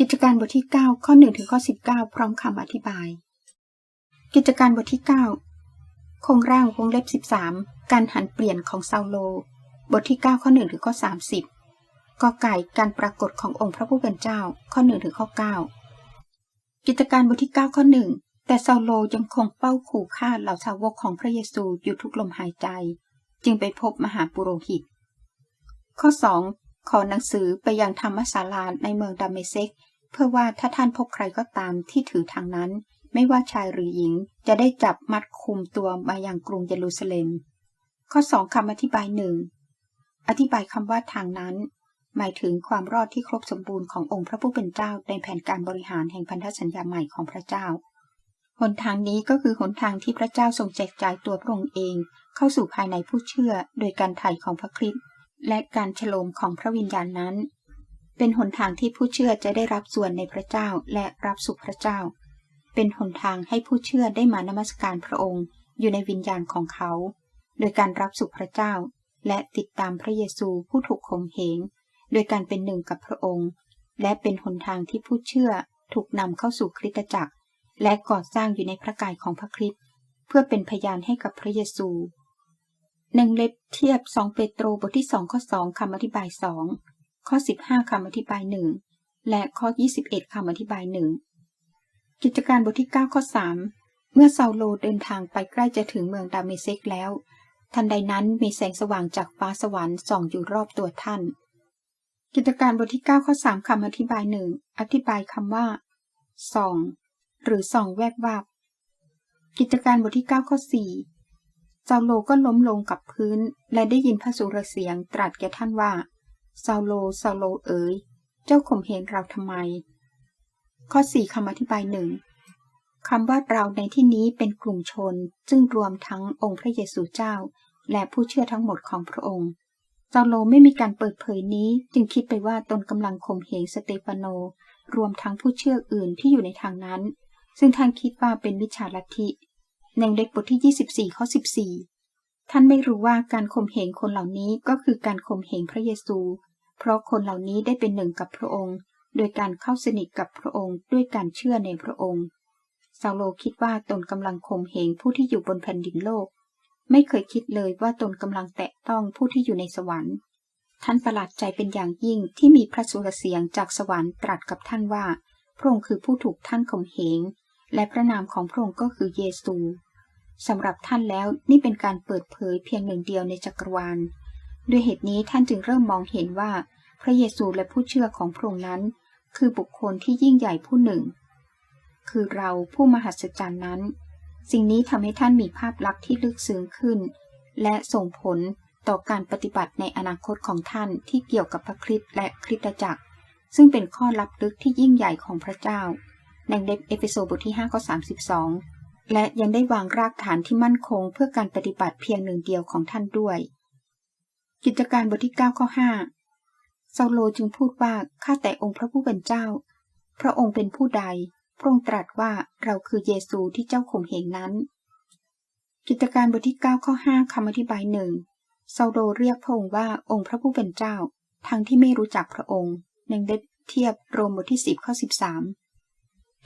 กิจการบทที่ 9 ข้อ 1 ถึงข้อ 19 พร้อมคำอธิบาย กิจการบทที่ 9 โครงร่างวงเล็บ 13 การหันเปลี่ยนของซาโล บทที่ 9 ข้อ 1 ถึงข้อ 30กอไก่การปรากฏขององค์พระผู้เป็นเจ้า ข้อ 1 ถึงข้อ 9 กิจการบทที่ 9 ข้อ 1 แต่ซาโลยังคงเป้าขู่ฆ่าเหล่าสาวกของพระเยซูอยู่ทุกลมหายใจ จึงไปพบมหาปุโรหิต ข้อ 2 ขอหนังสือไปยังธรรมศาลาในเมืองดาเมเซก เพื่อว่าถ้าท่านพบใครก็ตามที่ถือทางนั้น ไม่ว่าชายหรือหญิงจะได้จับมัดคุมตัวมาอยังกรุงเยรูซาเล็ม ข้อ2คำอธิบายหนึ่งอธิบายคำว่าทางนั้น หมายถึงความรอดที่ครบสมบูรณ์ขององค์พระผู้เป็นเจ้าในแผนการบริหารแห่งพันธสัญญาใหม่ของพระเจ้าหนทางนี้ก็คือหนทางที่พระเจ้าทรงแจกจ่ายตัวพระองค์เอง เข้าสู่ภายในผู้เชื่อโดยการไถ่ของพระคริสต์ และการฉลมของพระวิญญาณนั้น เป็นหนทางที่ผู้เชื่อจะได้รับส่วนในพระเจ้าและรับสุขพระเจ้า เป็นหนทางให้ผู้เชื่อได้มานมัสการพระองค์อยู่ในวิญญาณของเขา โดยการรับสุขพระเจ้า และติดตามพระเยซูผู้ถูกข่มเหงโดยการเป็นหนึ่งกับพระองค์ และเป็นหนทางที่ผู้เชื่อถูกนำเข้าสู่คริสตจักร และก่อสร้างอยู่ในพระกายของพระคริสต์เพื่อเป็นพยานให้กับพระเยซู หนึ่งเล็บเทียบสองเปโตรบทที่สองข้อสองคำอธิบายสองข้อสิบห้าคำอธิบายหนึ่งและข้อยี่สิบเอ็ดคำอธิบายหนึ่งกิจการบทที่เก้าข้อสามเมื่อซาโลเดินทางไปใกล้จะถึงเมืองดาเมเซกแล้ว ทันใดนั้นมีแสงสว่างจากฟ้าสวรรค์ส่องอยู่รอบตัวท่าน กิจการบทที่เก้าข้อสามคำอธิบายหนึ่งอธิบายคำว่าส่องหรือส่องแวบวับกิจการบทที่เก้าข้อสี่ ซาโลก็ล้มลงกับพื้น และได้ยินพระสุรเสียงตรัสแก่ท่านว่าซาโลซาโลเอ๋ย เจ้าข่มเหงเราทำไม ข้อสี่คำอธิบายหนึ่งคำว่าเราในที่นี้เป็นกลุ่มชน ซึ่งรวมทั้งองค์พระเยซูเจ้า และผู้เชื่อทั้งหมดของพระองค์ซาโลไม่มีการเปิดเผยนี้จึงคิดไปว่าตนกำลังข่มเหงสเตฟานโน รวมทั้งผู้เชื่ออื่นที่อยู่ในทางนั้น ซึ่งท่านคิดว่าเป็นวิชาลัทธิ ในเล็กบทที่ 24ข้อ14 ท่านไม่รู้ว่าการข่มเหงคนเหล่านี้ก็คือการข่มเหงพระเยซู เพราะคนเหล่านี้ได้เป็นหนึ่งกับพระองค์ โดยการเข้าสนิทกับพระองค์ด้วยการเชื่อในพระองค์ซาโลคิดว่าตนกำลังข่มเหงผู้ที่อยู่บนแผ่นดินโลก ไม่เคยคิดเลยว่าตนกำลังแตะต้องผู้ที่อยู่ในสวรรค์ท่านประหลาดใจเป็นอย่างยิ่งที่มีพระสุรเสียงจากสวรรค์ตรัสกับท่านว่า พระองค์คือผู้ถูกท่านข่มเหง และพระนามของพระองค์ก็คือเยซูสำหรับท่านแล้วนี่เป็นการเปิดเผยเพียงหนึ่งเดียวในจักรวาล ด้วยเหตุนี้ท่านจึงเริ่มมองเห็นว่า พระเยซูและผู้เชื่อของพระองค์นั้น คือบุคคลที่ยิ่งใหญ่ผู้หนึ่ง คือเราผู้มหัศจรรย์นั้น สิ่งนี้ทำให้ท่านมีภาพลักษณ์ที่ลึกซึ้งขึ้น และส่งผลต่อการปฏิบัติในอนาคตของท่านที่เกี่ยวกับพระคริสต์และคริสตจักร ซึ่งเป็นข้อลับลึกที่ยิ่งใหญ่ของพระเจ้า ในเล็บเอเฟโซบทที่5ข้อ32 และยังได้วางรากฐานที่มั่นคงเพื่อการปฏิบัติเพียงหนึ่งเดียวของท่านด้วย กิจการบทที่9ข้อ5ซาโลจึงพูดว่าข้าแต่องค์พระผู้เป็นเจ้า พระองค์เป็นผู้ใด พระองค์ตรัสว่าเราคือเยซูที่เจ้าข่มเหงนั้น กิจการบทที่9ข้อ5คำอธิบายหนึ่งซาโลเรียกพระองค์ว่าองค์พระผู้เป็นเจ้า ทั้งที่ไม่รู้จักพระองค์ในเล็บเทียบโรมบทที่10ข้อ13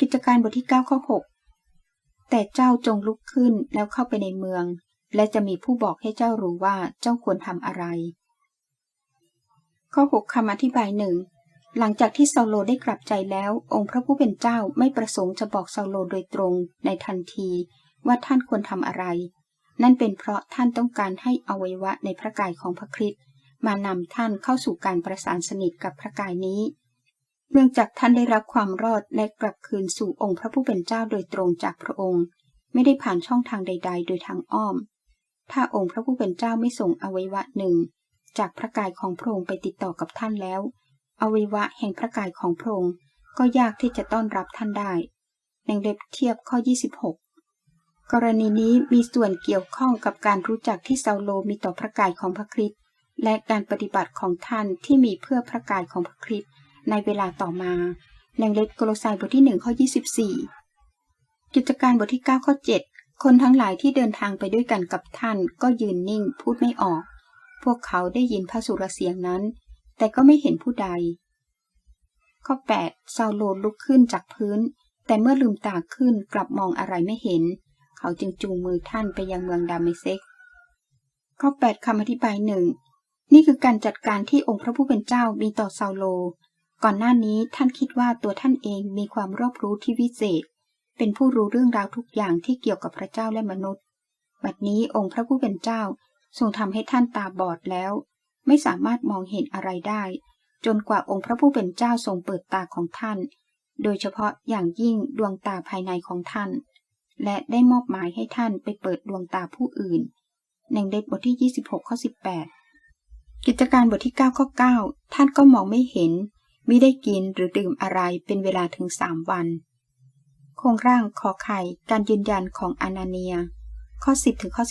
กิจการบทที่9ข้อ6แต่เจ้าจงลุกขึ้นแล้วเข้าไปในเมือง และจะมีผู้บอกให้เจ้ารู้ว่าเจ้าควรทำอะไร ข้อ 6คำอธิบายหนึ่งหลังจากที่ซาโลได้กลับใจแล้ว องค์พระผู้เป็นเจ้าไม่ประสงค์จะบอกซาโลโดยตรงในทันทีว่าท่านควรทำอะไร นั่นเป็นเพราะท่านต้องการให้อวัยวะในพระกายของพระคริสต์มานำท่านเข้าสู่การประสานสนิทกับพระกายนี้ เนื่องจากท่านได้รับความรอดและกลับคืนสู่องค์พระผู้เป็นเจ้าโดยตรงจากพระองค์ ไม่ได้ผ่านช่องทางใด ๆ โดยทางอ้อม ถ้าองค์พระผู้เป็นเจ้าไม่ส่งอวัยวะหนึ่ง จากพระกายของพระองค์ไปติดต่อกับท่านแล้ว อวัยวะแห่งพระกายของพระองค์ก็ยากที่จะต้อนรับท่านได้ในเล็บเทียบข้อ 26 กรณีนี้มีส่วนเกี่ยวข้องกับการรู้จักที่ซาโลมีต่อพระกายของพระคริสต์และการปฏิบัติของท่านที่มีเพื่อพระกายของพระคริสต์ ในเวลาต่อมาในเล็บโกลไซบทที่ 1 ข้อ 24 กิจการบทที่ 9 ข้อ 7 คนทั้งหลายที่เดินทางไปด้วยกันกับท่านก็ยืนนิ่งพูดไม่ออก พวกเขาได้ยินพระสุรเสียงนั้น แต่ก็ไม่เห็นผู้ใด ข้อ 8 ซาโลลุกขึ้นจากพื้น แต่เมื่อลืมตาขึ้นกลับมองอะไรไม่เห็น เขาจึงจูงมือท่านไปยังเมืองดาเมเซกข้อ 8คำอธิบายหนึ่งนี่คือการจัดการที่องค์พระผู้เป็นเจ้ามีต่อซาโล ก่อนหน้านี้ท่านคิดว่าตัวท่านเองมีความรอบรู้ที่วิเศษ เป็นผู้รู้เรื่องราวทุกอย่างที่เกี่ยวกับพระเจ้าและมนุษย์ บัดนี้องค์พระผู้เป็นเจ้าทรงทำให้ท่านตาบอดแล้ว ไม่สามารถมองเห็นอะไรได้ จนกว่าองค์พระผู้เป็นเจ้าทรงเปิดตาของท่าน โดยเฉพาะอย่างยิ่งดวงตาภายในของท่าน และได้มอบหมายให้ท่านไปเปิดดวงตาผู้อื่นในเด็กบทที่ 26ข้อ18 กิจการบทที่9ข้อ9ท่านก็มองไม่เห็น มิได้กินหรือดื่มอะไรเป็นเวลาถึงสามวัน โครงร่างขอไข่การยืนยันของอนาเนีย ข้อ 10 ถึงข้อ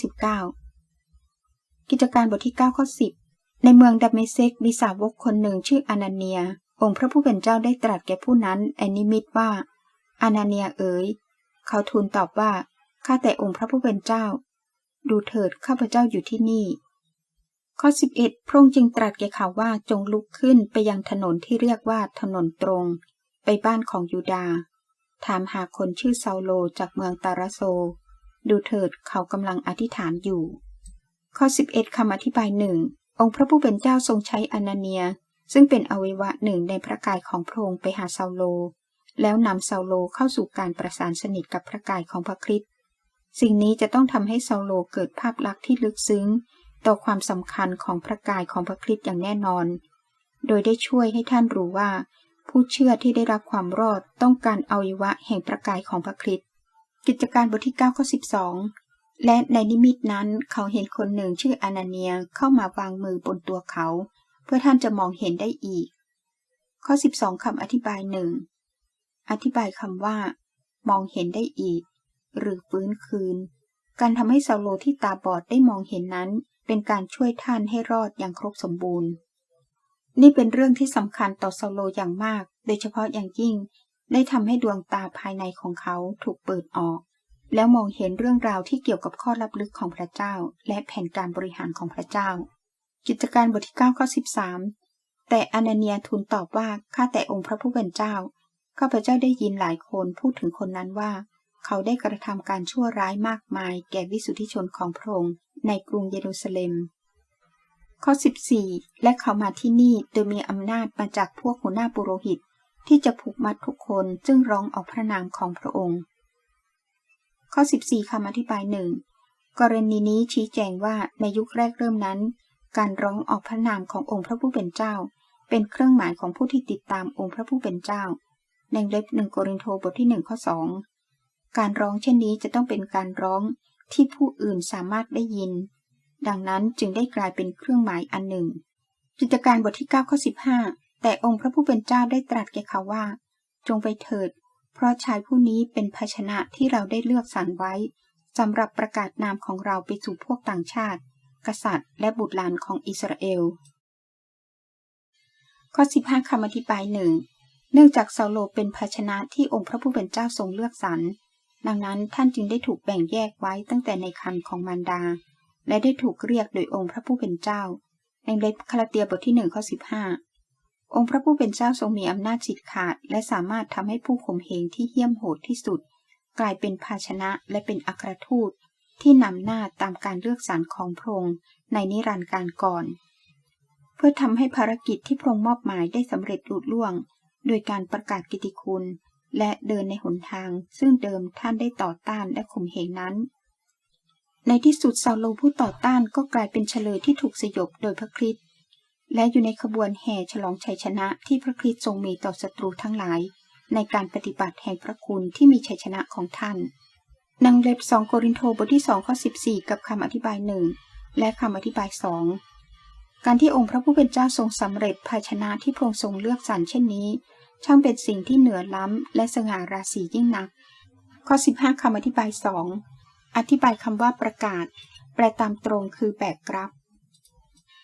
19 กิจการบทที่ 9 ข้อ 10 ในเมืองดัมเมเซกมีสาวกคนหนึ่งชื่ออนาเนีย องค์พระผู้เป็นเจ้าได้ตรัสแก่ผู้นั้นแอนนิมิตว่าอนาเนียเอ๋ย เขาทูลตอบว่า ข้าแต่องค์พระผู้เป็นเจ้า ดูเถิดข้าพเจ้าอยู่ที่นี่ ข้อ 11 พระองค์จึงตรัสแก่เขาว่าจงลุกขึ้นไปยังถนนที่เรียกว่าถนนตรง ไปบ้านของยูดา ถามหาคนชื่อซาโลจากเมืองตาราโซ ดูเถิดเขากำลังอธิษฐานอยู่ ข้อ 11คำอธิบายหนึ่งองค์พระผู้เป็นเจ้าทรงใช้อนาเนีย ซึ่งเป็นอวัยวะหนึ่งในพระกายของพระองค์ไปหาซาโล แล้วนำซาโลเข้าสู่การประสานสนิทกับพระกายของพระคริสต์สิ่งนี้จะต้องทำให้ซาโลเกิดภาพลักษณ์ที่ลึกซึ้ง ต่อความสำคัญของพระกายของพระคริสต์อย่างแน่นอน โดยได้ช่วยให้ท่านรู้ว่า ผู้เชื่อที่ได้รับความรอดต้องการอวัยวะแห่งพระกายของพระคริสต์กิจการบทที่9ข้อ12 และในนิมิตนั้นเขาเห็นคนหนึ่งชื่ออนาเนียเข้ามาวางมือบนตัวเขา เพื่อท่านจะมองเห็นได้อีก ข้อ 12คำอธิบายหนึ่งอธิบายคำว่า มองเห็นได้อีก หรือฟื้นคืน การทำให้ซาโลที่ตาบอดได้มองเห็นนั้น เป็นการช่วยท่านให้รอดอย่างครบสมบูรณ์ นี่เป็นเรื่องที่สำคัญต่อซาโลอย่างมาก โดยเฉพาะอย่างยิ่ง ได้ทำให้ดวงตาภายในของเขาถูกเปิดออก แล้วมองเห็นเรื่องราวที่เกี่ยวกับข้อลับลึกของพระเจ้า และแผนการบริหารของพระเจ้า กิจการบทที่9ข้อ13 แต่อนาเนียทูลตอบว่าข้าแต่องค์พระผู้เป็นเจ้าข้าพเจ้าได้ยินหลายคนพูดถึงคนนั้นว่า เขาได้กระทำการชั่วร้ายมากมายแก่วิสุทธิชนของพระองค์ในกรุงเยรูซาเล็ม ข้อ 14 และเขามาที่นี่โดยมีอำนาจมาจากพวกหัวหน้าปุโรหิต ที่จะผูกมัดทุกคนซึ่งร้องออกพระนามของพระองค์ ข้อ 14คำอธิบายหนึ่งกรณีนี้ชี้แจงว่าในยุคแรกเริ่มนั้น การร้องออกพระนามขององค์พระผู้เป็นเจ้า เป็นเครื่องหมายของผู้ที่ติดตามองค์พระผู้เป็นเจ้าในเล็บหนึ่งโกรินโทบทที่หนึ่งข้อสอง การร้องเช่นนี้จะต้องเป็นการร้องที่ผู้อื่นสามารถได้ยิน ดังนั้นจึงได้กลายเป็นเครื่องหมายอันหนึ่ง กิจการบทที่9ข้อ15 แต่องค์พระผู้เป็นเจ้าได้ตรัสแก่เขาว่า จงไปเถิด เพราะชายผู้นี้เป็นภาชนะที่เราได้เลือกสรรไว้สำหรับประกาศนามของเราไปสู่พวกต่างชาติ กษัตริย์ และบุตรหลานของอิสราเอล ข้อ 15คำอธิบายหนึ่งเนื่องจากซาโลเป็นภาชนะที่องค์พระผู้เป็นเจ้าทรงเลือกสรร ดังนั้นท่านจึงได้ถูกแบ่งแยกไว้ตั้งแต่ในคันของมารดา และได้ถูกเรียกโดยองค์พระผู้เป็นเจ้าในเล็บคาลาเตียบทที่หนึ่งข้อ15องค์พระผู้เป็นเจ้าทรงมีอำนาจจิตขาด และสามารถทำให้ผู้ข่มเหงที่เหี้ยมโหดที่สุด กลายเป็นภาชนะและเป็นอัครทูต ที่นำหน้าตามการเลือกสรรของพระองค์ในนิรันดร์การก่อน เพื่อทำให้ภารกิจที่พระองค์มอบหมายได้สำเร็จลุล่วง โดยการประกาศกิติคุณ และเดินในหนทาง ซึ่งเดิมท่านได้ต่อต้านและข่มเหงนั้น ในที่สุดซาโลผู้ต่อต้านก็กลายเป็นเฉลยที่ถูกสยบโดยพระคริสต์และอยู่ในขบวนแห่ฉลองชัยชนะที่พระคริสต์ทรงมีต่อศัตรูทั้งหลาย ในการปฏิบัติแห่งพระคุณที่มีชัยชนะของท่านนังเล็บสองโกรินโทบทที่สองข้อสิบสี่กับคำอธิบายหนึ่งและคำอธิบายสองการที่องค์พระผู้เป็นเจ้าทรงสำเร็จภาชนะที่พระองค์ทรงเลือกสรรเช่นนี้ ช่างเป็นสิ่งที่เหนือล้ำ และสง่าราศียิ่งนัก ข้อสิบห้าคำอธิบายสองอธิบายคำว่าประกาศ แปลตามตรงคือแบกรับ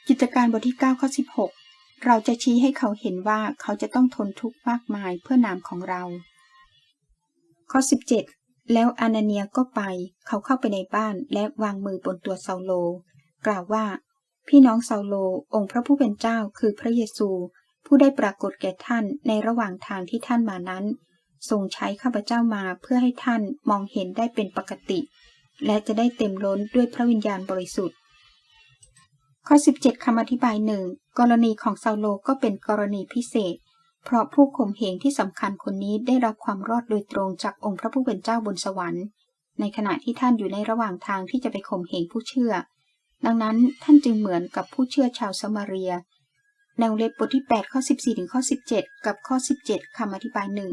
กิจการบทที่ 9 ข้อ 16 เราจะชี้ให้เขาเห็นว่าเขาจะต้องทนทุกข์มากมายเพื่อนามของเรา ข้อ 17 แล้วอานาเนียก็ไป เขาเข้าไปในบ้านและวางมือบนตัวเซาโล กล่าวว่า พี่น้องเซาโล องค์พระผู้เป็นเจ้าคือพระเยซู ผู้ได้ปรากฏแก่ท่านในระหว่างทางที่ท่านมานั้น ทรงใช้ข้าพเจ้ามาเพื่อให้ท่านมองเห็นได้เป็นปกติ และจะได้เต็มล้นด้วยพระวิญญาณบริสุทธิ์ ข้อ 17คำอธิบายหนึ่งกรณีของซาโลก็เป็นกรณีพิเศษ เพราะผู้ข่มเหงที่สำคัญคนนี้ได้รับความรอดโดยตรงจากองค์พระผู้เป็นเจ้าบนสวรรค์ ในขณะที่ท่านอยู่ในระหว่างทางที่จะไปข่มเหงผู้เชื่อ ดังนั้นท่านจึงเหมือนกับผู้เชื่อชาวสมาเรีย ในวงเล็บบทที่ 8 ข้อ 14 ถึงข้อ 17 กับข้อ 17 คำอธิบายหนึ่ง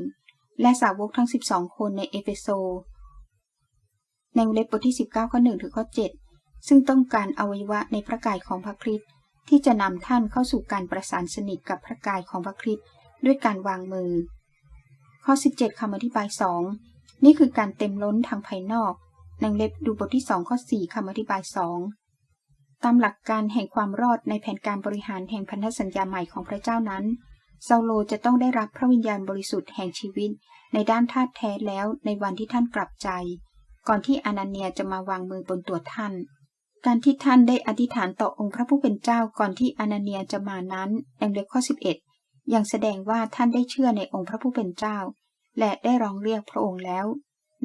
และสาวกทั้ง 12 คนในเอเฟโซ ในวงเล็บบทที่ 19 ข้อ 1 ถึงข้อ 7 ซึ่งต้องการอวัยวะในพระกายของพระคริสต์ที่จะนำท่านเข้าสู่การประสานสนิทกับพระกายของพระคริสต์ด้วยการวางมือ ข้อ 17 คำอธิบาย 2 นี่คือการเต็มล้นทางภายนอกในวงเล็บดูบทที่ 2 ข้อ 4 คำอธิบาย 2 ตามหลักการแห่งความรอดในแผนการบริหารแห่งพันธสัญญาใหม่ของพระเจ้านั้นเซาโลจะต้องได้รับพระวิญญาณบริสุทธิ์แห่งชีวิต ในด้านธาตุแท้แล้วในวันที่ท่านกลับใจ ก่อนที่อนาเนียจะมาวางมือบนตัวท่าน การที่ท่านได้อธิษฐานต่อองค์พระผู้เป็นเจ้าก่อนที่อนาเนียจะมานั้นดังเล็กข้อ 11 ยังแสดงว่าท่านได้เชื่อในองค์พระผู้เป็นเจ้า และได้ร้องเรียกพระองค์แล้ว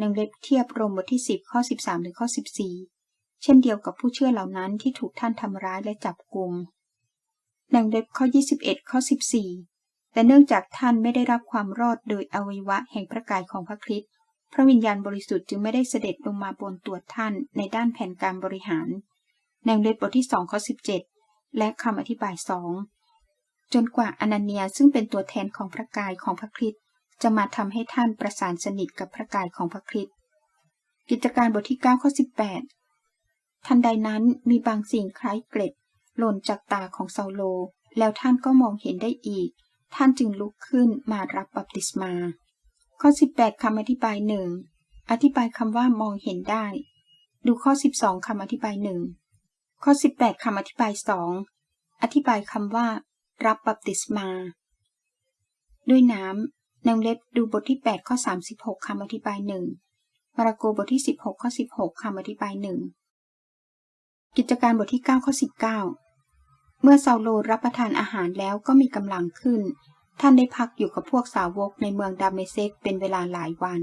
นังเล็บเทียบรมบทที่ 10 ข้อ 13 ถึงข้อ 14 เช่นเดียวกับผู้เชื่อเหล่านั้นที่ถูกท่านทำร้ายและจับกลุ่มนังเล็บข้อ 21 ข้อ 14 แต่เนื่องจากท่านไม่ได้รับความรอดโดยอวัยวะแห่งพระกายของพระคริสต์พระวิญญาณบริสุทธิ์จึงไม่ได้เสด็จลงมาบนตัวท่านในด้านแผนการบริหารในเล็บบทที่2ข้อ 17 และคำอธิบายสองจนกว่าอนาเนียซึ่งเป็นตัวแทนของพระกายของพระคริสต์จะมาทำให้ท่านประสานสนิทกับพระกายของพระคริสต์กิจการบทที่9ข้อ18 ทันใดนั้นมีบางสิ่งคล้ายเกล็ด หล่นจากตาของเซาโล แล้วท่านก็มองเห็นได้อีก ท่านจึงลุกขึ้นมารับบัพติศมา ข้อ 18คำอธิบายหนึ่งอธิบายคำว่ามองเห็นได้ ดูข้อ 12คำอธิบายหนึ่งข้อ 18คำอธิบายสองอธิบายคำว่า รับบัพติศมา ด้วยน้ำในเล็บดูบทที่ 8 ข้อ 36 คำอธิบายหนึ่งมาระโกบทที่ 16 ข้อ 16 คำอธิบายหนึ่ง กิจการบทที่9ข้อ19 เมื่อซาโลรับประทานอาหารแล้วก็มีกำลังขึ้น ท่านได้พักอยู่กับพวกสาวกในเมืองดาเมเซกเป็นเวลาหลายวัน